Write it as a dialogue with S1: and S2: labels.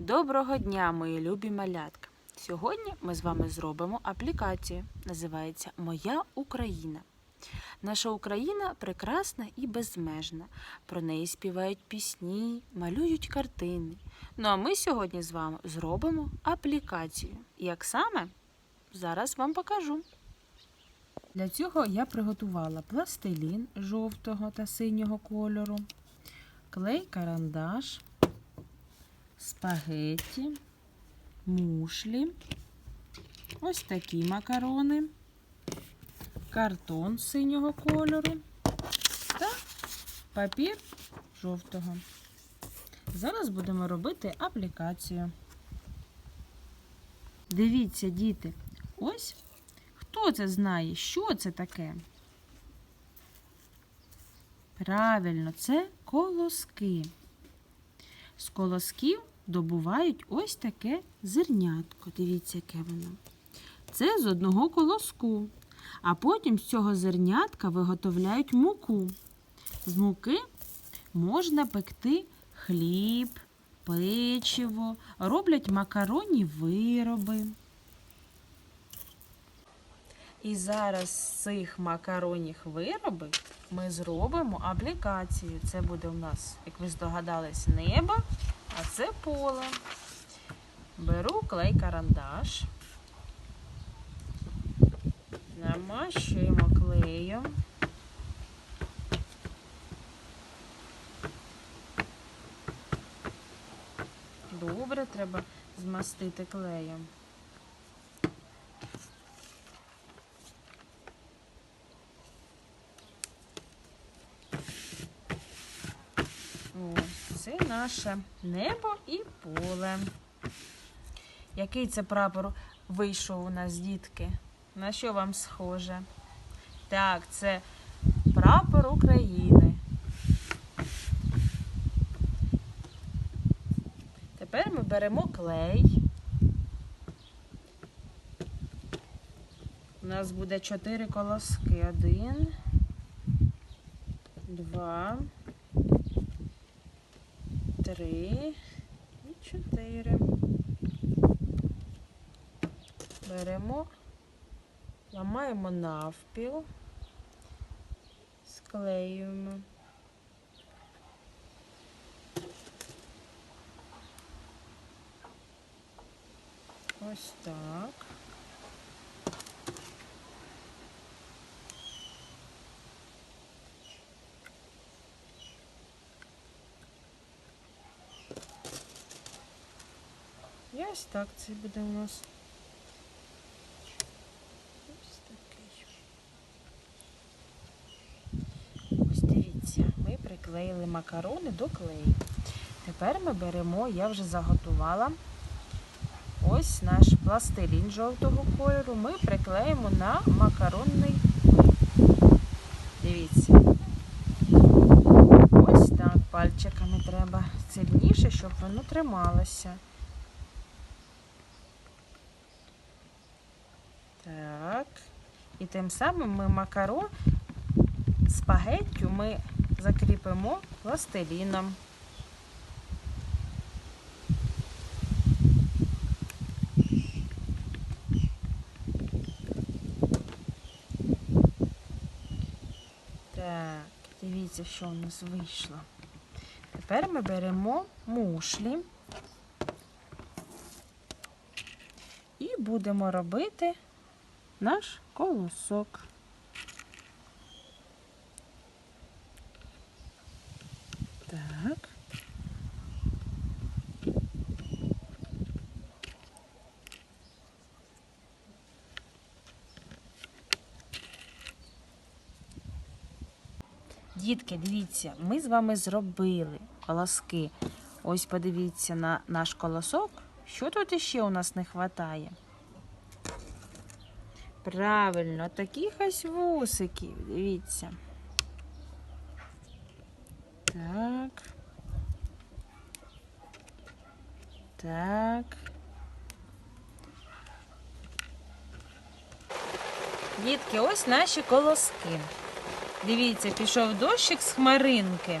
S1: Доброго дня, мої любі малятка! Сьогодні ми з вами зробимо аплікацію. Називається Моя Україна. Наша Україна прекрасна і безмежна. Про неї співають пісні, малюють картини. Ну а ми сьогодні з вами зробимо аплікацію. Як саме? Зараз вам покажу. Для цього я приготувала пластилін жовтого та синього кольору, клей карандаш, спагетті, мушлі, ось такі макарони, картон синього кольору та папір жовтого. Зараз будемо робити аплікацію. Дивіться, діти, ось хто це знає, що це таке? Правильно, це колоски. З колосків добувають ось таке зернятко. Дивіться, яке воно. Це з одного колоску. А потім з цього зернятка виготовляють муку. З муки можна пекти хліб, печиво, роблять макаронні вироби. І зараз з цих макаронних виробів ми зробимо аплікацію. Це буде у нас, як ви здогадались, небо, а це поле. Беру клей карандаш, намащуємо клеєм. Добре, треба змастити клеєм. Ось, це наше небо і поле. Який це прапор вийшов у нас, дітки? На що вам схоже? Так, це прапор України. Тепер ми беремо клей. У нас буде чотири колоски. Один, два, три і чотири. Беремо, ламаємо навпіл, склеюємо. Ось так. Ось так це буде у нас. Ось такий. Ось дивіться, ми приклеїли макарони до клею. Тепер ми беремо, я вже заготувала ось наш пластилін жовтого кольору. Ми приклеїмо на макаронний. Дивіться. Ось так пальчиками треба сильніше, щоб воно трималося. Так. І тим самим ми макарон спагеттю ми закріпимо пластиліном. Так, дивіться, що у нас вийшло. Тепер ми беремо мушлі і будемо робити наш колосок. Так. Дітки, дивіться, ми з вами зробили колоски. Ось подивіться на наш колосок. Що тут іще у нас не вистачає? Правильно, таких ось вусиків. Дивіться. Так. Так. Дітки, ось наші колоски. Дивіться, пішов дощик з хмаринки.